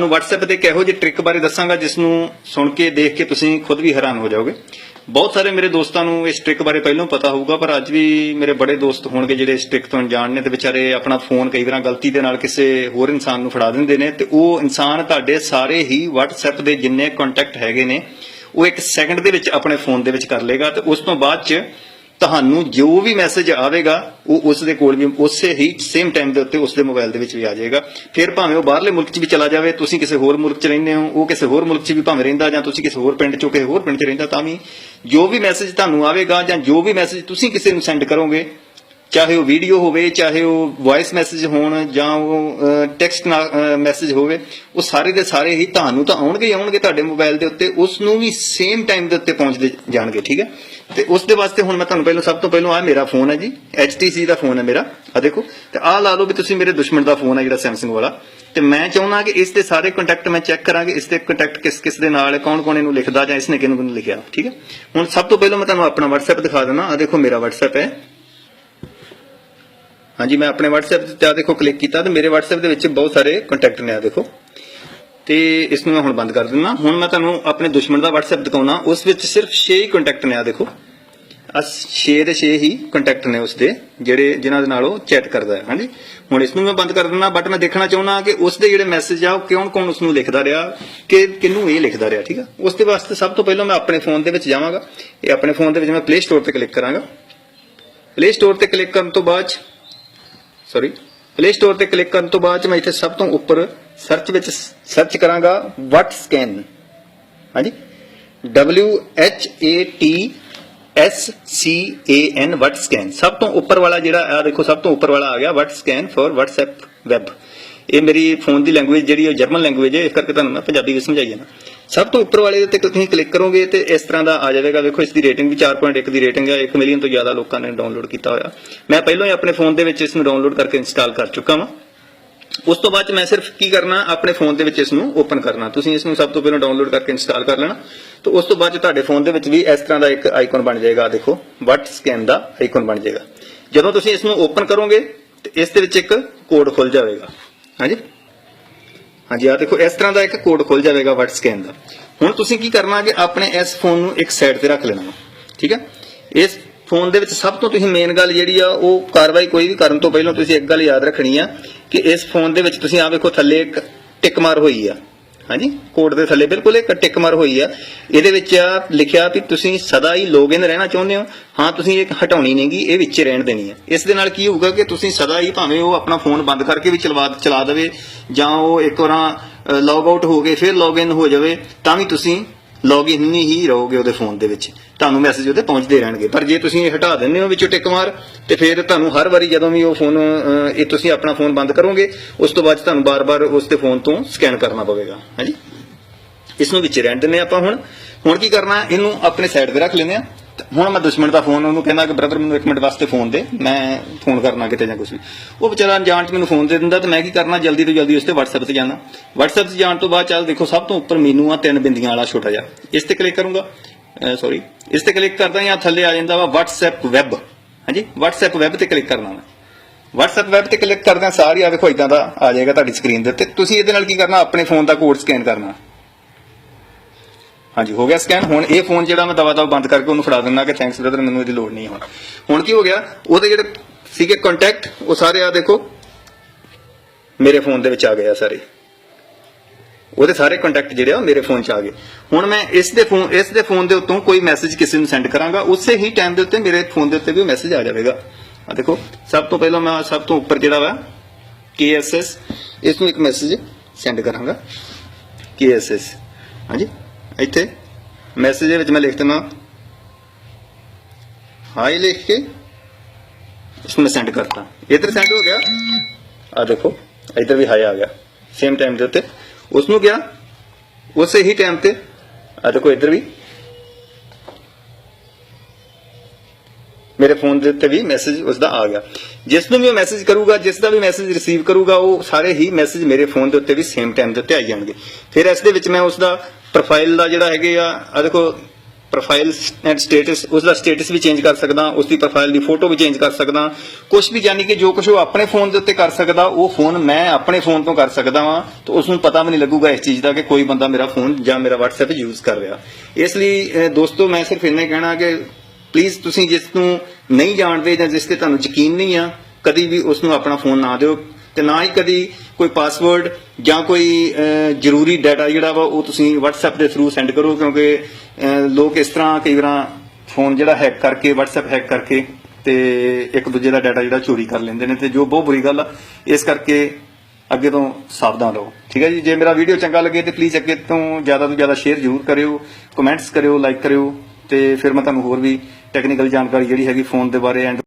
ਤੁਹਾਨੂੰ WhatsApp ਤੇ ਇੱਕ ਇਹੋ ਜਿਹੀ ਟ੍ਰਿਕ ਬਾਰੇ ਦੱਸਾਂਗਾ ਜਿਸ ਨੂੰ ਸੁਣ ਕੇ, ਦੇਖ ਕੇ ਤੁਸੀਂ ਖੁਦ ਵੀ ਹੈਰਾਨ ਹੋ ਜਾਓਗੇ। ਬਹੁਤ ਸਾਰੇ ਮੇਰੇ ਦੋਸਤਾਂ ਨੂੰ ਇਸ ਟ੍ਰਿਕ ਬਾਰੇ ਪਹਿਲਾਂ ਪਤਾ ਹੋਊਗਾ, ਪਰ ਅੱਜ ਵੀ ਮੇਰੇ ਬੜੇ ਦੋਸਤ ਹੋਣਗੇ ਜਿਹੜੇ ਇਸ ਟ੍ਰਿਕ ਤੋਂ ਅਣਜਾਣ ਨੇ ਤੇ ਵਿਚਾਰੇ ਆਪਣਾ ਫੋਨ ਕਈ ਵਾਰ ਗਲਤੀ ਦੇ ਨਾਲ ਕਿਸੇ ਹੋਰ ਇਨਸਾਨ ਨੂੰ ਫੜਾ ਦਿੰਦੇ ਨੇ ਤੇ ਉਹ ਇਨਸਾਨ ਤੁਹਾਡੇ ਸਾਰੇ ਹੀ WhatsApp ਦੇ ਜਿੰਨੇ ਕੰਟੈਕਟ ਹੈਗੇ ਨੇ, ਉਹ ਇੱਕ ਸੈਕਿੰਡ ਦੇ ਵਿੱਚ ਆਪਣੇ ਫੋਨ ਦੇ ਵਿੱਚ ਕਰ ਲੇਗਾ ਤੇ ਉਸ ਤੋਂ ਬਾਅਦ ਚ ਤੁਹਾਨੂੰ ਜੋ ਵੀ ਮੈਸੇਜ ਆਵੇਗਾ, ਉਹ ਉਸ ਦੇ ਕੋਲ ਵੀ ਉਸੇ ਹੀ ਸੇਮ ਟਾਈਮ ਦੇ ਉੱਤੇ ਉਸ ਦੇ ਮੋਬਾਈਲ ਦੇ ਵਿੱਚ ਵੀ ਆ ਜਾਏਗਾ। ਫਿਰ ਭਾਵੇਂ ਉਹ ਬਾਹਰਲੇ ਮੁਲਕ 'ਚ ਵੀ ਚਲਾ ਜਾਵੇ, ਤੁਸੀਂ ਕਿਸੇ ਹੋਰ ਮੁਲਕ 'ਚ ਰਹਿੰਦੇ ਹੋ, ਉਹ ਕਿਸੇ ਹੋਰ ਮੁਲਕ 'ਚ ਵੀ ਭਾਵੇਂ ਰਹਿੰਦਾ ਜਾਂ ਤੁਸੀਂ ਕਿਸੇ ਹੋਰ ਪਿੰਡ 'ਚੋਂ ਕਿਸੇ ਹੋਰ ਪਿੰਡ 'ਚ ਰਹਿੰਦਾ, ਤਾਂ ਵੀ ਜੋ ਵੀ ਮੈਸੇਜ ਤੁਹਾਨੂੰ ਆਵੇਗਾ ਜਾਂ ਜੋ ਵੀ ਮੈਸੇਜ ਤੁਸੀਂ ਕਿਸੇ ਨੂੰ ਸੈਂਡ ਕਰੋਗੇ ਚਾਹੇ ਉਹ ਵੀਡੀਓ ਹੋਵੇ, ਚਾਹੇ ਉਹ ਵੌਇਸ ਮੈਸੇਜ ਹੋਣ ਜਾਂ ਉਹ ਟੈਕਸਟ ਮੈਸੇਜ ਹੋਵੇ, ਉਹ ਸਾਰੇ ਦੇ ਸਾਰੇ ਹੀ ਤੁਹਾਨੂੰ ਤਾਂ ਆਉਣਗੇ ਹੀ ਆਉਣਗੇ ਤੁਹਾਡੇ ਮੋਬਾਈਲ ਦੇ ਉੱਤੇ, ਉਸ ਨੂੰ ਵੀ ਸੇਮ ਟਾਈਮ ਦੇ ਉੱਤੇ ਪਹੁੰਚਦੇ ਜਾਣਗੇ, ਠੀਕ ਹੈ? ਤੇ ਉਸ ਦੇ ਵਾਸਤੇ ਹੁਣ ਮੈਂ ਤੁਹਾਨੂੰ ਪਹਿਲਾਂ, ਸਭ ਤੋਂ ਪਹਿਲਾਂ ਆ ਮੇਰਾ ਫੋਨ ਹੈ ਜੀ, HTC ਦਾ ਫੋਨ ਹੈ ਮੇਰਾ ਆ ਦੇਖੋ, ਤੇ ਆ ਲਾ ਲਓ ਵੀ ਤੁਸੀਂ ਮੇਰੇ ਦੁਸ਼ਮਣ ਦਾ ਫੋਨ ਹੈ ਜਿਹੜਾ Samsung ਵਾਲਾ। ਤੇ ਮੈਂ ਚਾਹੁੰਦਾ ਕਿ ਇਸ ਦੇ ਸਾਰੇ ਕੰਟੈਕਟ ਮੈਂ ਚੈੱਕ ਕਰਾਂਗੇ ਕਿ ਇਸ ਦੇ ਕੰਟੈਕਟ ਕਿਸ ਕਿਸ ਦੇ ਨਾਲ ਕੌਣ ਕੌਣ ਇਹਨੂੰ ਲਿਖਦਾ ਜਾਂ ਇਸਨੇ ਕਿਹਨੂੰ ਕਿਹਨੂੰ ਲਿਖਿਆ, ਠੀਕ ਹੈ? ਹੁਣ ਸਭ ਤੋਂ ਪਹਿਲਾਂ ਮੈਂ ਤੁਹਾਨੂੰ ਆਪਣਾ WhatsApp ਦਿਖਾ ਦਿੰਦਾ ਆ ਦੇਖੋ ਮੇਰਾ WhatsApp ਹੈ। ਹਾਂਜੀ, ਮੈਂ ਆਪਣੇ WhatsApp ਤੇ ਆ ਦੇਖੋ ਕਲਿੱਕ ਕੀਤਾ ਤੇ ਮੇਰੇ WhatsApp ਦੇ ਵਿੱਚ ਬਹੁਤ ਸਾਰੇ ਕੰਟੈਕਟ ਨੇ ਆ ਦੇਖੋ। ਤੇ ਇਸ ਨੂੰ ਮੈਂ ਹੁਣ ਬੰਦ ਕਰ ਦਿੰਦਾ ਹੁਣ ਮੈਂ ਤੁਹਾਨੂੰ ਆਪਣੇ ਦੁਸ਼ਮਣ ਦਾ WhatsApp ਦਿਖਾਉਣਾ ਉਸ ਵਿੱਚ ਸਿਰਫ 6 ਹੀ ਕੰਟੈਕਟ ਨੇ ਆ ਦੇਖੋ। ਆ 6 ਦੇ 6 ਹੀ ਕੰਟੈਕਟ ਨੇ ਉਸ ਦੇ ਜਿਹੜੇ ਜਿਨ੍ਹਾਂ ਦੇ ਨਾਲ ਉਹ ਚੈਟ ਕਰਦਾ ਹੈ। ਹਾਂਜੀ? ਹੁਣ ਇਸ ਨੂੰ ਮੈਂ ਬੰਦ ਕਰ ਦਿੰਦਾ ਬਟ ਮੈਂ ਦੇਖਣਾ ਚਾਹੁੰਦਾ ਕਿ ਉਸ ਦੇ ਜਿਹੜੇ ਮੈਸੇਜ ਆ, ਉਹ ਕੌਣ ਕੌਣ ਉਸ ਨੂੰ ਲਿਖਦਾ ਰਿਹਾ, ਕਿ ਕਿਹਨੂੰ ਇਹ ਲਿਖਦਾ ਰਿਹਾ, ਠੀਕ ਆ? ਉਸ ਦੇ ਵਾਸਤੇ ਸਭ ਤੋਂ ਪਹਿਲਾਂ ਮੈਂ ਆਪਣੇ ਫੋਨ ਦੇ ਵਿੱਚ ਜਾਵਾਂਗਾ। ਇਹ ਆਪਣੇ ਫੋਨ ਦੇ ਵਿੱਚ ਮੈਂ ਪਲੇ ਸਟੋਰ ਤੇ ਕਲਿੱਕ ਕਰਾਂਗਾ। ਪਲੇ ਸਟੋਰ ਤੇ ਕਲਿੱਕ ਕਰਨ ਤੋਂ ਬਾਅਦ 'ਚ ਸੌਰੀ ਪਲੇ ਸਟੋਰ ਤੇ ਕਲਿੱਕ ਕਰਨ ਤੋਂ ਬਾਅਦ ਮੈਂ ਇੱਥੇ ਸਭ ਤੋਂ ਉੱਪਰ ਸਰਚ ਵਿੱਚ ਸਰਚ ਕਰਾਂਗਾ ਵਟ ਸਕੈਨ ਹਾਂਜੀ। W H A T S C A N what scan ਸਭ ਤੋਂ ਉੱਪਰ ਵਾਲਾ ਜਿਹੜਾ ਆ ਦੇਖੋ ਸਭ ਤੋਂ ਉੱਪਰ ਵਾਲਾ ਆ ਗਿਆ what scan for WhatsApp web ਇਹ ਮੇਰੀ ਫੋਨ ਦੀ ਲੈਂਗੁਏਜ ਜਿਹੜੀ ਹੈ ਜਰਮਨ ਲੈਂਗੁਏਜ ਹੈ, ਇਸ ਕਰਕੇ ਤੁਹਾਨੂੰ ਮੈਂ ਪੰਜਾਬੀ ਵਿੱਚ ਸਮਝਾਈ ਜਾਣਾ ਸਭ ਤੋਂ ਉੱਪਰ ਵਾਲੇ ਦੇ ਤੁਸੀਂ ਕਲਿੱਕ ਕਰੋਗੇ ਤੇ ਇਸ ਤਰ੍ਹਾਂ ਦਾ ਆ ਜਾਵੇਗਾ। ਵੇਖੋ, ਇਸ ਦੀ ਰੇਟਿੰਗ ਵੀ 4.1 ਦੀ ਰੇਟਿੰਗ ਹੈ 1 ਮਿਲੀਅਨ ਤੋਂ ਜ਼ਿਆਦਾ ਲੋਕਾਂ ਨੇ ਡਾਊਨਲੋਡ ਕੀਤਾ ਹੋਇਆ। ਮੈਂ ਪਹਿਲਾਂ ਹੀ ਆਪਣੇ ਫੋਨ ਦੇ ਵਿੱਚ ਇਸ ਨੂੰ ਡਾਊਨਲੋਡ ਕਰਕੇ ਇੰਸਟਾਲ ਕਰ ਚੁੱਕਾ ਹਾਂ ਉਸ ਤੋਂ ਬਾਅਦ ਮੈਂ ਸਿਰਫ ਕੀ ਕਰਨਾ, ਆਪਣੇ ਫੋਨ ਦੇ ਵਿੱਚ ਇਸ ਨੂੰ ਓਪਨ ਕਰਨਾ। ਤੁਸੀਂ ਇਸ ਨੂੰ ਸਭ ਤੋਂ ਪਹਿਲਾਂ ਡਾਊਨਲੋਡ ਕਰਕੇ ਇੰਸਟਾਲ ਕਰ ਲੈਣਾ। ਤੇ ਉਸ ਤੋਂ ਬਾਅਦ ਤੁਹਾਡੇ ਫੋਨ ਦੇ ਵਿੱਚ ਵੀ ਇਸ ਤਰ੍ਹਾਂ ਦਾ ਇੱਕ ਆਈਕਨ ਬਣ ਜਾਏਗਾ। ਦੇਖੋ ਵਟ ਸਕੈਨ ਦਾ ਆਈਕਨ ਬਣ ਜਾਏਗਾ। ਜਦੋਂ ਤੁਸੀਂ ਇਸ ਨੂੰ ਓਪਨ ਕਰੋਗੇ ਤੇ ਇਸ ਦੇ ਵਿੱਚ ਇੱਕ ਕੋਡ ਖੁੱਲ ਜਾਵੇਗਾ। ਹਾਂਜੀ? ਹਾਂਜੀ ਆ ਦੇਖੋ ਇਸ ਤਰ੍ਹਾਂ ਦਾ ਇੱਕ ਕੋਡ ਖੁੱਲ ਜਾਵੇਗਾ ਵਟ ਸਕੈਨ ਦਾ। ਹੁਣ ਤੁਸੀਂ ਕੀ ਕਰਨਾ ਕਿ ਆਪਣੇ ਇਸ ਫੋਨ ਨੂੰ ਇੱਕ ਸਾਈਡ ਤੇ ਰੱਖ ਲੈਣਾ ਵਾ, ਠੀਕ ਹੈ? ਇਸ ਫੋਨ ਦੇ ਵਿੱਚ ਸਭ ਤੋਂ ਤੁਸੀਂ ਮੇਨ ਗੱਲ ਜਿਹੜੀ ਆ ਉਹ ਕਾਰਵਾਈ ਕੋਈ ਵੀ ਕਰਨ ਤੋਂ ਪਹਿਲਾਂ ਤੁਸੀਂ ਇੱਕ ਗੱਲ ਯਾਦ ਰੱਖਣੀ ਆ ਕਿ ਇਸ ਫੋਨ ਦੇ ਵਿੱਚ ਤੁਸੀਂ ਆ ਵੇਖੋ ਥੱਲੇ ਇੱਕ ਟਿਕ ਮਾਰ ਹੋਈ ਆ। ਹਾਂਜੀ ਕੋਡ ਦੇ ਥੱਲੇ ਬਿਲਕੁਲ ਇੱਕ ਟਿਕ ਮਾਰ ਹੋਈ ਆ। ਇਹਦੇ ਵਿੱਚ ਲਿਖਿਆ ਵੀ ਤੁਸੀਂ ਸਦਾ ਹੀ ਲੌਗਇਨ ਰਹਿਣਾ ਚਾਹੁੰਦੇ ਹੋ। ਹਾਂ, ਤੁਸੀਂ ਇਹ ਹਟਾਉਣੀ ਨਹੀਂਗੀ, ਇਹ ਵਿੱਚ ਰਹਿਣ ਦੇਣੀ ਹੈ ਇਸ ਦੇ ਨਾਲ ਕੀ ਹੋਊਗਾ ਕਿ ਤੁਸੀਂ ਸਦਾ ਹੀ ਭਾਵੇਂ ਉਹ ਆਪਣਾ ਫੋਨ ਬੰਦ ਕਰਕੇ ਵੀ ਚਲਵਾ, ਚਲਾ ਦੇਵੇ ਜਾਂ ਉਹ ਇੱਕ ਵਾਰਾਂ ਲੌਗ ਆਊਟ ਹੋ ਕੇ ਫਿਰ ਲੌਗਇਨ ਹੋ ਜਾਵੇ, ਤਾਂ ਵੀ ਤੁਸੀਂ ਲੌਗਇਨ ਹੀ ਰਹੋਗੇ ਉਹਦੇ ਫੋਨ ਦੇ ਵਿੱਚ। ਤੁਹਾਨੂੰ ਮੈਸੇਜ ਉਹਦੇ ਪਹੁੰਚਦੇ ਰਹਿਣਗੇ। ਪਰ ਜੇ ਤੁਸੀਂ ਇਹ ਹਟਾ ਦਿੰਦੇ ਹੋ ਵਿੱਚੋਂ ਟਿਕ ਮਾਰ, ਤੇ ਫਿਰ ਤੁਹਾਨੂੰ ਹਰ ਵਾਰੀ ਜਦੋਂ ਵੀ ਉਹ ਫੋਨ ਇਹ ਤੁਸੀਂ ਆਪਣਾ ਫੋਨ ਬੰਦ ਕਰੋਗੇ, ਉਸ ਤੋਂ ਬਾਅਦ ਤੁਹਾਨੂੰ ਬਾਰ-ਬਾਰ ਉਸ ਦੇ ਫੋਨ ਤੋਂ ਸਕੈਨ ਕਰਨਾ ਪਵੇਗਾ। ਹਾਂਜੀ? ਇਸ ਨੂੰ ਵਿੱਚ ਰਹਿਣ ਦਿੰਦੇ ਹਾਂ ਆਪਾਂ ਹੁਣ। ਹੁਣ ਕੀ ਕਰਨਾ? ਇਹਨੂੰ ਆਪਣੇ ਸਾਈਡ ਤੇ ਰੱਖ ਲੈਂਦੇ ਆ ਹੁਣ ਮੈਂ ਦੁਸ਼ਮਣ ਦਾ ਫੋਨ, ਉਹਨੂੰ ਕਹਿੰਦਾ ਕਿ ਬ੍ਰਦਰ ਮੈਨੂੰ 1 ਮਿੰਟ ਵਾਸਤੇ ਫੋਨ ਦੇ, ਮੈਂ ਫੋਨ ਕਰਨਾ ਕਿਤੇ ਜਾਂ ਕੁਝ ਵੀ। ਉਹ ਵਿਚਾਰਾ ਅਣਜਾਣ ਚ ਮੈਨੂੰ ਫੋਨ ਦੇ ਦਿੰਦਾ ਤੇ ਮੈਂ ਕੀ ਕਰਨਾ, ਜਲਦੀ ਤੋਂ ਜਲਦੀ ਉਸ ਤੇ WhatsApp ਤੇ ਜਾਣਾ। WhatsApp ਤੇ ਜਾਣ ਤੋਂ ਬਾਅਦ ਚੱਲ ਦੇਖੋ, ਸਭ ਤੋਂ ਉੱਪਰ ਮੈਨੂੰ ਆ ਤਿੰਨ ਬਿੰਦੀਆਂ ਵਾਲਾ ਛੋਟਾ ਜਿਹਾ। ਇਸ ਤੇ ਕਲਿੱਕ ਕਰੂੰਗਾ। ਸੌਰੀ ਇਸ ਤੇ ਕਲਿੱਕ ਕਰਦਾ ਜਾਂ ਥੱਲੇ ਆ ਜਾਂਦਾ ਵਾ WhatsApp ਵੈਬ ਹਾਂਜੀ? WhatsApp ਵੈਬ ਤੇ ਕਲਿੱਕ ਕਰਨਾ ਮੈਂ। WhatsApp ਵੈਬ ਤੇ ਕਲਿੱਕ ਕਰਦਿਆਂ ਸਾਰੀ ਆ ਵੇਖੋ ਇਦਾਂ ਦਾ ਆ ਜਾਏਗਾ ਤੁਹਾਡੀ ਸਕਰੀਨ ਦੇ ਉੱਤੇ। ਤੁਸੀਂ ਇਹਦੇ ਨਾਲ ਕੀ ਕਰਨਾ, ਆਪਣੇ ਫੋਨ ਦਾ ਕੋਡ ਸਕੈਨ ਕਰਨਾ। ਹਾਂਜੀ, ਹੋ ਗਿਆ ਸਕੈਨ ਹੁਣ ਇਹ ਫੋਨ ਜਿਹੜਾ ਮੈਂ ਦਵਾ ਦਵਾ ਬੰਦ ਕਰਕੇ ਉਹਨੂੰ ਫੜਾ ਦਿੰਦਾ ਕਿ ਥੈਂਕਸ ਬ੍ਰਦਰ ਮੈਨੂੰ ਇਹਦੀ ਲੋੜ ਨਹੀਂ ਹੁਣ। ਹੁਣ ਕੀ ਹੋ ਗਿਆ? ਉਹਦੇ ਜਿਹੜੇ ਸੀਗੇ ਕੰਟੈਕਟ ਉਹ ਸਾਰੇ ਆ ਦੇਖੋ, ਮੇਰੇ ਫੋਨ ਦੇ ਵਿੱਚ ਆ ਗਏ ਆ ਸਾਰੇ। ਉਹਦੇ ਸਾਰੇ ਕੰਟੈਕਟ ਜਿਹੜੇ ਆ ਮੇਰੇ ਫੋਨ 'ਚ ਆ ਗਏ। ਹੁਣ ਮੈਂ ਇਸ ਦੇ ਫੋਨ ਇਸ ਦੇ ਫੋਨ ਦੇ ਉੱਤੋਂ ਕੋਈ ਮੈਸੇਜ ਕਿਸੇ ਨੂੰ ਸੈਂਡ ਕਰਾਂਗਾ, ਉਸੇ ਹੀ ਟਾਈਮ ਦੇ ਉੱਤੇ ਮੇਰੇ ਫੋਨ ਦੇ ਉੱਤੇ ਵੀ ਮੈਸੇਜ ਆ ਜਾਵੇਗਾ। ਆ ਦੇਖੋ, ਸਭ ਤੋਂ ਪਹਿਲਾਂ ਮੈਂ ਸਭ ਤੋਂ ਉੱਪਰ ਜਿਹੜਾ ਵਾ KSS ਇਸ ਨੂੰ ਇੱਕ ਮੈਸੇਜ ਸੈਂਡ ਕਰਾਂਗਾ। KSS ਹਾਂਜੀ। ਇੱਥੇ ਮੈਸੇਜ ਦੇ ਵਿੱਚ ਮੈਂ ਲਿਖ ਦਿੰਦਾ। ਹਾਈ ਲਿਖ ਕੇ ਇਸ ਨੂੰ ਸੈਂਡ ਕਰਤਾ। ਇਧਰ ਸੈਂਡ ਹੋ ਗਿਆ। ਆ ਦੇਖੋ, ਇਧਰ ਵੀ ਹਾਈ ਆ ਗਿਆ। ਸੇਮ ਟਾਈਮ ਦੇ ਉੱਤੇ। ਉਸ ਨੂੰ ਗਿਆ ਉਸੇ ਹੀ ਟਾਈਮ ਤੇ। ਆ ਦੇਖੋ, ਇਧਰ ਵੀ। ਮੇਰੇ ਫੋਨ ਦੇ ਉੱਤੇ ਵੀ ਮੈਸੇਜ ਉਸ ਦਾ ਆ ਗਿਆ। ਜਿਸ ਨੂੰ ਵੀ ਉਹ ਮੈਸੇਜ ਕਰੂਗਾ, ਜਿਸ ਦਾ ਵੀ ਮੈਸੇਜ ਰਿਸੀਵ ਕਰੂਗਾ, ਉਹ ਸਾਰੇ ਹੀ ਮੈਸੇਜ ਮੇਰੇ ਫੋਨ ਦੇ ਉੱਤੇ ਵੀ ਸੇਮ ਟਾਈਮ ਦੇ ਉੱਤੇ ਆਈ ਜਾਣਗੇ। ਫਿਰ ਇਸ ਦੇ ਵਿੱਚ ਮੈਂ ਉਸ ਦਾ ਪ੍ਰੋਫਾਈਲ ਦਾ ਜਿਹੜਾ ਹੈਗੇ ਆ ਆ ਦੇਖੋ ਪ੍ਰੋਫਾਈਲ ਐਂਡ ਸਟੇਟਸ ਉਸ ਦਾ ਸਟੇਟਸ ਵੀ ਚੇਂਜ ਕਰ ਸਕਦਾ, ਉਸ ਦੀ ਪ੍ਰੋਫਾਈਲ ਦੀ ਫੋਟੋ ਵੀ ਚੇਂਜ ਕਰ ਸਕਦਾ। ਕੁਝ ਵੀ ਯਾਨੀ ਕਿ ਜੋ ਕੁਝ ਉਹ ਆਪਣੇ ਫੋਨ ਦੇ ਉੱਤੇ ਕਰ ਸਕਦਾ, ਉਹ ਫੋਨ ਮੈਂ ਆਪਣੇ ਫੋਨ ਤੋਂ ਕਰ ਸਕਦਾ ਵਾਂ, ਤਾਂ ਉਸ ਨੂੰ ਪਤਾ ਵੀ ਨਹੀਂ ਲੱਗੂਗਾ ਇਸ ਚੀਜ਼ ਦਾ ਕਿ ਕੋਈ ਬੰਦਾ ਮੇਰਾ ਫੋਨ ਜਾਂ ਮੇਰਾ WhatsApp ਯੂਜ਼ ਕਰ ਰਿਹਾ। ਇਸ ਲਈ ਦੋਸਤੋ, ਮੈਂ ਸਿਰਫ ਇੰਨਾ ਕਹਿਣਾ ਕਿ ਪਲੀਜ਼ ਤੁਸੀਂ ਜਿਸ ਨੂੰ ਨਹੀਂ ਜਾਣਦੇ ਜਾਂ ਜਿਸ ਤੇ ਤੁਹਾਨੂੰ ਯਕੀਨ ਨਹੀਂ ਆ, ਕਦੀ ਵੀ ਉਸ ਨੂੰ ਆਪਣਾ ਫੋਨ ਨਾ ਦਿਓ। ਤੇ ਨਾ ਹੀ ਕਦੀ ਕੋਈ ਪਾਸਵਰਡ ਜਾਂ ਕੋਈ ਜ਼ਰੂਰੀ ਡਾਟਾ ਜਿਹੜਾ ਵਾ ਉਹ ਤੁਸੀਂ WhatsApp ਦੇ ਥਰੂ ਸੈਂਡ ਕਰੋ, ਕਿਉਂਕਿ ਲੋਕ ਇਸ ਤਰ੍ਹਾਂ ਕਈ ਵਾਰਾਂ ਫੋਨ ਜਿਹੜਾ ਹੈਕ ਕਰਕੇ, WhatsApp ਹੈਕ ਕਰਕੇ ਤੇ ਇੱਕ ਦੂਜੇ ਦਾ ਡਾਟਾ ਜਿਹੜਾ ਚੋਰੀ ਕਰ ਲੈਂਦੇ ਨੇ ਤੇ ਜੋ ਬਹੁਤ ਬੁਰੀ ਗੱਲ ਆ, ਇਸ ਕਰਕੇ ਅੱਗੇ ਤੋਂ ਸਾਵਧਾਨ ਰਹੋ। ਠੀਕ ਹੈ ਜੀ? ਜੇ ਮੇਰਾ ਵੀਡੀਓ ਚੰਗਾ ਲੱਗੇ ਤੇ ਪਲੀਜ਼ ਅੱਗੇ ਤੋਂ ਜ਼ਿਆਦਾ ਤੋਂ ਜ਼ਿਆਦਾ ਸ਼ੇਅਰ ਜ਼ਰੂਰ ਕਰਿਓ ਕਮੈਂਟਸ ਕਰਿਓ ਲਾਈਕ ਕਰਿਓ ਤੇ ਫਿਰ ਮੈਂ ਤੁਹਾਨੂੰ ਹੋਰ ਵੀ ਟੈਕਨੀਕਲ ਜਾਣਕਾਰੀ ਜਿਹੜੀ ਹੈਗੀ ਫੋਨ ਦੇ ਬਾਰੇ ਐਂਡ